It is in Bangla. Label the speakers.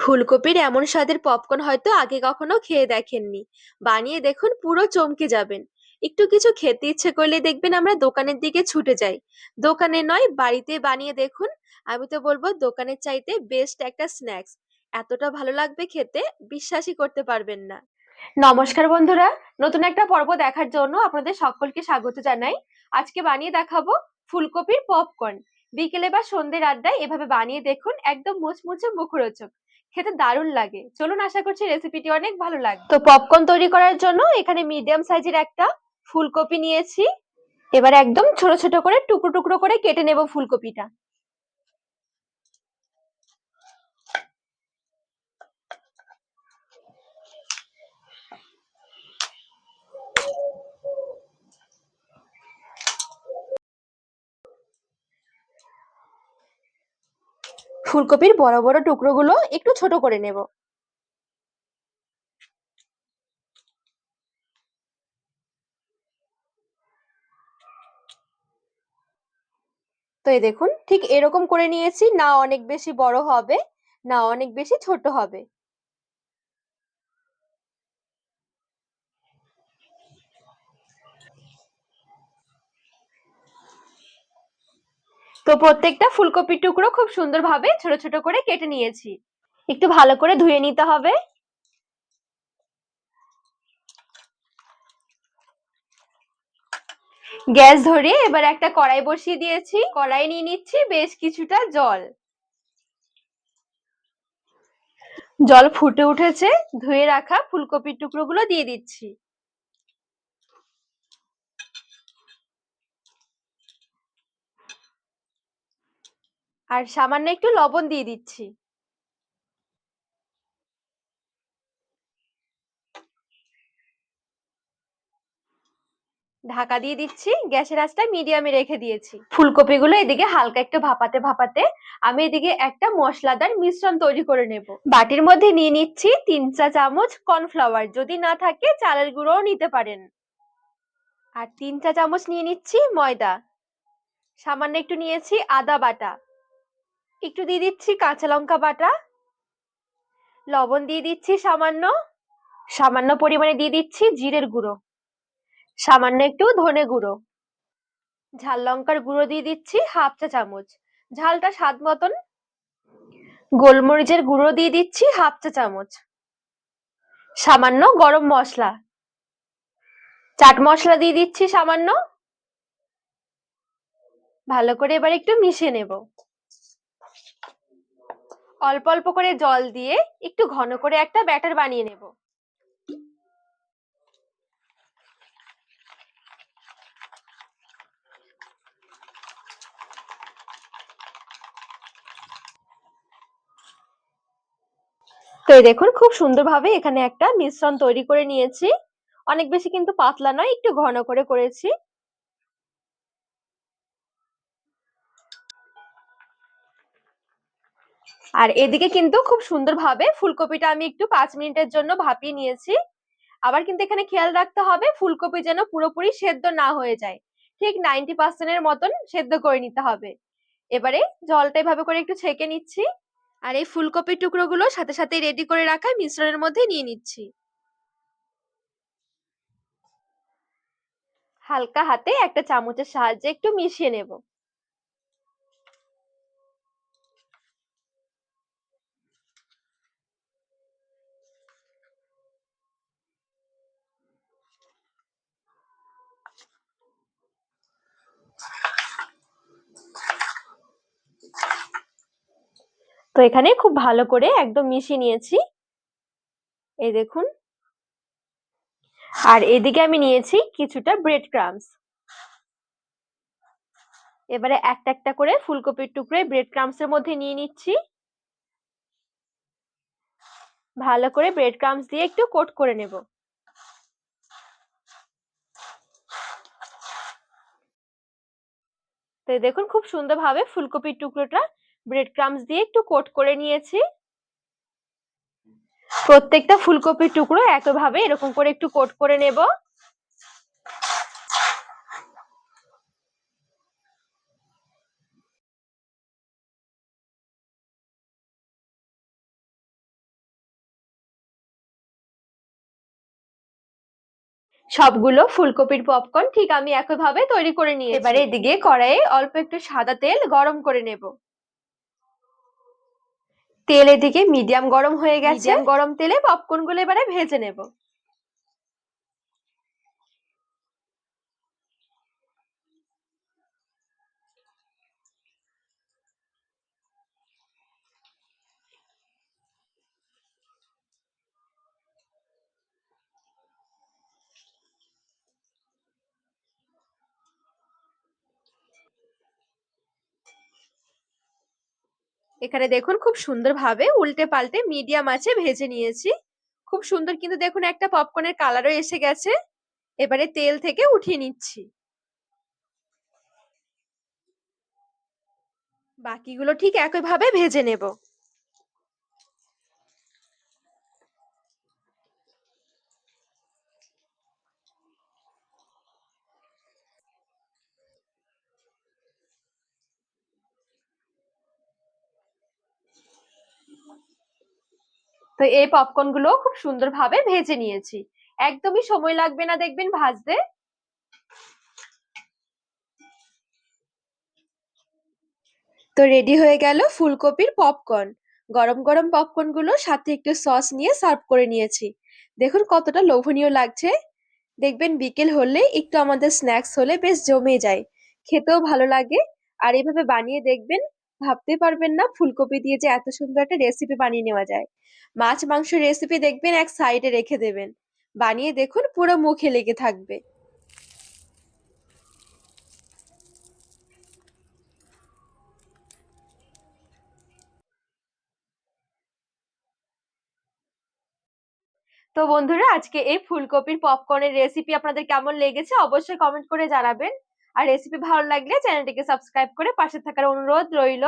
Speaker 1: ফুলকপির এমন স্বাদের পপকর্ন হয়তো আগে কখনো খেয়ে দেখেননি। বানিয়ে দেখুন, পুরো চমকে যাবেন। একটু কিছু খেতে ইচ্ছে করলে দেখবেন আমরা দোকানের দিকে ছুটে যাই। দোকানে নয়, বাড়িতে বানিয়ে দেখুন। আমি তো বলব, দোকানের চাইতে বেস্ট একটা স্ন্যাক্স এতটা ভালো লাগবে খেতে, বিশ্বাসই করতে পারবেন না। নমস্কার বন্ধুরা, নতুন একটা পর্ব দেখার জন্য আপনাদের সকলকে স্বাগত জানাই। আজকে বানিয়ে দেখাবো ফুলকপির পপকর্ন বিকেলে বা সন্ধ্যের আড্ডায় এভাবে বানিয়ে দেখুন, একদম মুচমুচে মুখরোচক। খেতে দারুণ লাগে। চলুন আশা করছি রেসিপিটি অনেক ভালো লাগে তো পপকর্ন তৈরি করার জন্য এখানে মিডিয়াম সাইজের একটা ফুলকপি নিয়েছি। এবার একদম ছোট ছোট করে টুকরো টুকরো করে কেটে নেব ফুলকপিটা। ফুলকপির বড় বড় টুকরোগুলো একটু ছোট করে নেব। তো এই দেখুন, ঠিক এরকম করে নিয়েছি। না অনেক বেশি বড় হবে, না অনেক বেশি ছোট হবে। তো প্রত্যেকটা ফুলকপির টুকরো খুব সুন্দরভাবে ছোট ছোট করে কেটে নিয়েছি। একটু ভালো করে ধুয়ে নিতে হবে। গ্যাস ধরে এবার একটা কড়াই বসিয়ে দিয়েছি। কড়াই নিয়ে নিচ্ছি বেশ কিছুটা জল। জল ফুটে উঠেছে। ধুয়ে রাখা ফুলকপির টুকরোগুলো দিয়ে দিচ্ছি। আর সামান্য একটু লবণ দিয়ে দিচ্ছি। ঢাকা দিয়ে দিচ্ছি, গ্যাসের আঁচটা মিডিয়ামে রেখে দিয়েছি। ফুলকপিগুলো এদিকে হালকা একটু ভাপাতে ভাপাতে আমি এদিকে একটা মশলাদার মিশ্রণ তৈরি করে নেব। বাটির মধ্যে নিয়ে নিচ্ছি তিন চা চামচ কর্নফ্লাওয়ার যদি না থাকে চালের গুঁড়োও নিতে পারেন। আর তিন চা চামচ নিয়ে নিচ্ছি ময়দা। সামান্য একটু নিয়েছি আদা বাটা। একটু দিয়ে দিচ্ছি কাঁচা লঙ্কা বাটা। লবণ দিয়ে দিচ্ছি সামান্য। সামান্য পরিমাণে দিয়ে দিচ্ছি জিরের গুঁড়ো। সামান্য একটু ধনে গুঁড়ো। ঝাল লঙ্কার গুঁড়ো দিয়ে দিচ্ছি হাফ চা চামচ। ঝালটা স্বাদ মতন গোলমরিচের গুঁড়ো দিয়ে দিচ্ছি হাফ চা চামচ। সামান্য গরম মশলা। চাট মশলা দিয়ে দিচ্ছি সামান্য। ভালো করে এবার একটু মিশিয়ে নেব। অল্প অল্প করে জল দিয়ে একটু ঘন করে একটা ব্যাটার বানিয়ে নেব। তো এই দেখুন, খুব সুন্দরভাবে এখানে একটা মিশ্রণ তৈরি করে নিয়েছি। অনেক বেশি কিন্তু পাতলা নয়, একটু ঘন করে করেছি। আর এদিকে কিন্তু খুব সুন্দরভাবে ফুলকপিটা আমি একটু পাঁচ মিনিটের জন্য ভাপিয়ে নিয়েছি। আবার কিন্তু এখানে খেয়াল রাখতে হবে, ফুলকপি যেন পুরোপুরি সেদ্ধ না হয়ে যায়। ঠিক নাইনটি পার্সেন্টের মতন সেদ্ধ করে নিতে হবে। এবারে জলটা এভাবে করে একটু ছেঁকে নিচ্ছি। আর এই ফুলকপির টুকরোগুলো সাথে সাথে রেডি করে রাখা মিশ্রণের মধ্যে নিয়ে নিচ্ছি। হালকা হাতে একটা চামচের সাহায্যে একটু মিশিয়ে নেব। তো এখানে খুব ভালো করে একদম মিশিয়ে নিয়েছি। এই দেখুন। আর এদিকে আমি নিয়েছি কিছুটা ব্রেড ক্রামস এবারে একটা একটা করে ফুলকপির টুকরো ব্রেড ক্রামস এর মধ্যে নিয়ে নিচ্ছি। ভালো করে ব্রেড ক্রামস দিয়ে একটু কোট করে নেব। তো দেখুন খুব সুন্দরভাবে ফুলকপির টুকরোটা ব্রেড ক্রামস দিয়ে একটু কোট করে নিয়েছি। প্রত্যেকটা ফুলকপির টুকরো একইভাবে এরকম করে একটু কোট করে নেব। সবগুলো ফুলকপির পপকর্ন ঠিক আমি একইভাবে তৈরি করে নিয়ে এবারে এদিকে কড়াইয়ে অল্প একটু সাদা তেল গরম করে নেব। তেল এদিকে মিডিয়াম গরম হয়ে গেছে। গরম তেলে পপকর্নগুলো এবারে ভেজে নেব। এখানে দেখুন খুব সুন্দরভাবে উল্টে পাল্টে মিডিয়াম আছে ভেজে নিয়েছি। খুব সুন্দর কিন্তু দেখুন একটা পপকর্নের কালারও এসে গেছে। এবারে তেল থেকে উঠিয়ে নিচ্ছি। বাকিগুলো ঠিক একইভাবে ভেজে নেব। তো এই পপকর্নগুলো খুব সুন্দরভাবে ভেজে নিয়েছি। একদমই সময় লাগবে না দেখবেন ভাজতে। তো রেডি হয়ে গেল ফুলকপির পপকর্ন গরম গরম পপকর্নগুলো সাথে একটু সস নিয়ে সার্ভ করে নিয়েছি। দেখুন কতটা লোভনীয় লাগছে। দেখবেন বিকেল হলে একটু আমাদের স্ন্যাক্স হলে বেশ জমে যায়। খেতেও ভালো লাগে। আর এইভাবে বানিয়ে দেখবেন ভাবতে পারবেন না ফুলকপি দিয়ে যে এত সুন্দর একটা রেসিপি বানিয়ে নেওয়া যায়। মাছ মাংস রেসিপি দেখবেন এক সাইডে রেখে দেবেন। বানিয়ে দেখুন পুরো মুখে লেগে থাকবে। তো বন্ধুরা, আজকে এই ফুলকপির পপকর্নের রেসিপি আপনাদের কেমন লেগেছে অবশ্যই কমেন্ট করে জানাবেন। আর রেসিপি ভালো লাগলে চ্যানেলটিকে সাবস্ক্রাইব করে পাশে থাকার অনুরোধ রইল।